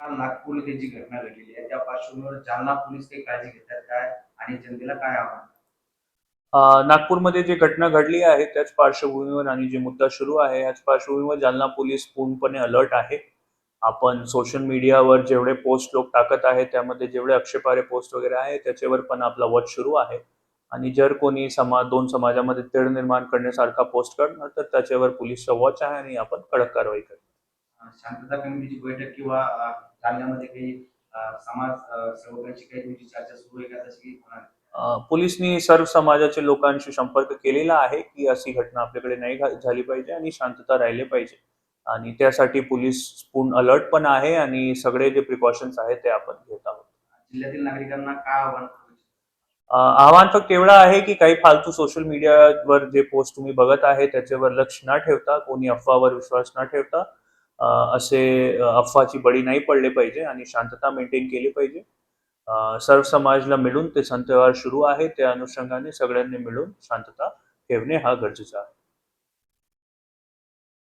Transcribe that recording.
नागपूर इथे जी घटना घडलेली आहे त्या पार्श्वभूमीवर जालना पोलीस काही काळजी घेतात काय? आणि जनतेला काय आव्हान? नागपूरमध्ये जी घटना घडली आहे त्याच पार्श्वभूमीवर आणि जे मुद्दा सुरू आहे याच पार्श्वभूमीवर जालना पोलीस पूर्णपणे अलर्ट आहे. आपण सोशल मीडियावर जेवढे पोस्ट लोक टाकत आहेत त्यामध्ये जेवढे आक्षेपार्ह पोस्ट वगैरे आहे त्याच्यावर पण आपला वॉच सुरू आहे. आणि जर कोणी समाज दोन समाजामध्ये तेढ निर्माण करण्यासारखा पोस्ट करणार तर त्याच्यावर पोलीसचा वॉच आहे आणि आपण कडक कारवाई करू. शांतता कमिटीची बैठक किंवा जालन्यामध्ये काही समाज सेवकांची काही चर्चा सुरू आहे का? तशी होणार पोलिसनी सर्व समाजाच्या लोकांशी संपर्क केलेला आहे की अशी घटना आपल्याकडे नाही झाली पाहिजे आणि शांतता राहिली पाहिजे. आणि त्यासाठी पोलीस पूर्ण अलर्ट पण आहे आणि सगळे जे प्रिकॉशन्स आहेत ते आपण घेत आहोत. जिल्ह्यातील नागरिकांना काय आव्हान आव्हान फक्त एवढं आहे की काही फालतू सोशल मीडियावर जे पोस्ट तुम्ही बघत आहे त्याच्यावर लक्ष न ठेवता कोणी अफवावर विश्वास न ठेवता असे अफवाची बळी नाही पडले पाहिजे आणि शांतता मेंटेन केली पाहिजे. सर्व समाजला मिळून ते संत व्यवहार सुरू आहे. त्या अनुषंगाने सगळ्यांनी मिळून शांतता ठेवणे हा गरजेचा आहे.